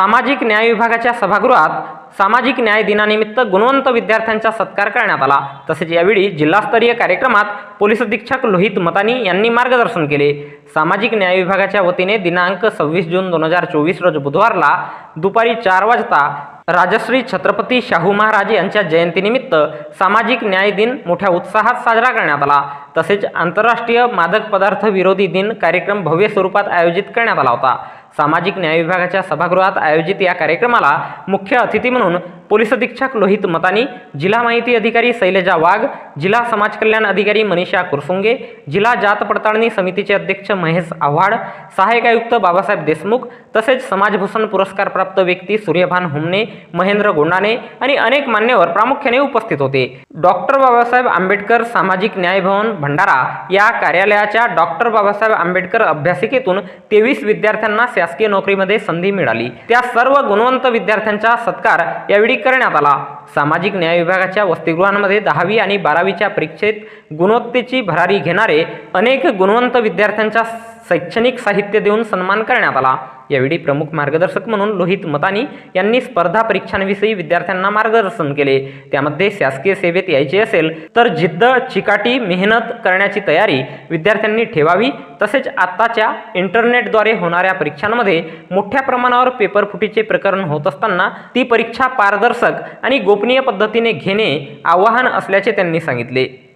सामाजिक न्याय विभागाच्या सभागृहात सामाजिक न्याय दिनानिमित्त गुणवंत विद्यार्थ्यांचा सत्कार करण्यात आला. तसेच यावेळी जिल्हास्तरीय कार्यक्रमात पोलीस अधीक्षक लोहित मतानी यांनी मार्गदर्शन केले. सामाजिक न्याय विभागाच्या वतीने दिनांक सव्वीस जून दोन हजार चोवीस रोज बुधवारला दुपारी चार वाजता राजश्री छत्रपती शाहू महाराज यांच्या जयंतीनिमित्त सामाजिक न्याय दिन मोठ्या उत्साहात साजरा करण्यात आला. तसेच आंतरराष्ट्रीय मादक पदार्थ विरोधी दिन कार्यक्रम भव्य स्वरूपात आयोजित करण्यात आला होता. सामाजिक न्याय विभागाच्या सभागृहात आयोजित या कार्यक्रमाला मुख्य अतिथी म्हणून पोलीस अधीक्षक लोहित मतानी जिल्हा माहिती अधिकारी शैलजा वाघ जिल्हा समाज कल्याण अधिकारी मनीषा कुरसुंगे जिल्हा जात पडताळणी समितीचे अध्यक्ष महेश आव्हाड सहाय्यक आयुक्त बाबासाहेब देशमुख तसेच समाजभूषण पुरस्कारप्राप्त व्यक्ती सूर्यभान हुमने महेंद्र गोंडाने आणि अनेक मान्यवर प्रामुख्याने उपस्थित होते. डॉक्टर बाबासाहेब आंबेडकर सामाजिक न्याय भवन भंडारा या कार्यालयाच्या डॉक्टर बाबासाहेब आंबेडकर अभ्यासिकेतून तेवीस विद्यार्थ्यांना शासकीय नोकरीमध्ये संधी मिळाली. त्या सर्व गुणवंत विद्यार्थ्यांचा सत्कार यावेळी करण्यात आला. सामाजिक न्याय विभागाच्या वसतिगृहांमध्ये दहावी आणि बारावीच्या परीक्षेत गुणवत्तेची भरारी घेणारे अनेक गुणवंत विद्यार्थ्यांचा शैक्षणिक साहित्य देऊन सन्मान करण्यात आला. यावेळी प्रमुख मार्गदर्शक म्हणून लोहित मतानी यांनी स्पर्धा परीक्षांविषयी विद्यार्थ्यांना मार्गदर्शन केले. त्यामध्ये शासकीय सेवेत यायचे असेल तर जिद्द चिकाटी मेहनत करण्याची तयारी विद्यार्थ्यांनी ठेवावी. तसेच आत्ताच्या इंटरनेटद्वारे होणाऱ्या परीक्षांमध्ये मोठ्या प्रमाणावर पेपर फुटीचे प्रकरण होत असताना ती परीक्षा पारदर्शक आणि गोपनीय पद्धतीने घेणे आव्हान असल्याचे त्यांनी सांगितले.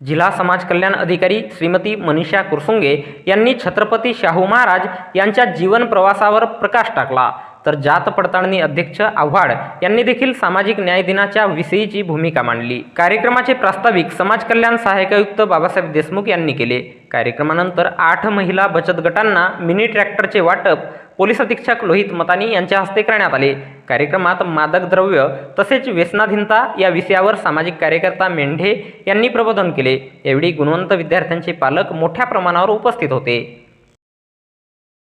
जिल्हा समाज कल्याण अधिकारी श्रीमती मनीषा कुरसुंगे यांनी छत्रपती शाहू महाराज यांच्या जीवन प्रवासावर प्रकाश टाकला. तर जात पडताळणी अध्यक्ष आव्हाड यांनी देखील सामाजिक न्याय दिनाच्या विषयीची भूमिका मांडली. कार्यक्रमाचे प्रास्ताविक समाज कल्याण सहाय्यक आयुक्त बाबासाहेब देशमुख यांनी केले. कार्यक्रमानंतर आठ महिला बचत गटांना मिनी ट्रॅक्टरचे वाटप पोलीस अधीक्षक लोहित मतानी यांच्या हस्ते करण्यात आले. कार्यक्रमात मादक द्रव्य तसेच व्यसनाधीनता या विषयावर सामाजिक कार्यकर्ता मेंढे यांनी प्रबोधन केले. यावेळी गुणवंत विद्यार्थ्यांचे पालक मोठ्या प्रमाणावर उपस्थित होते.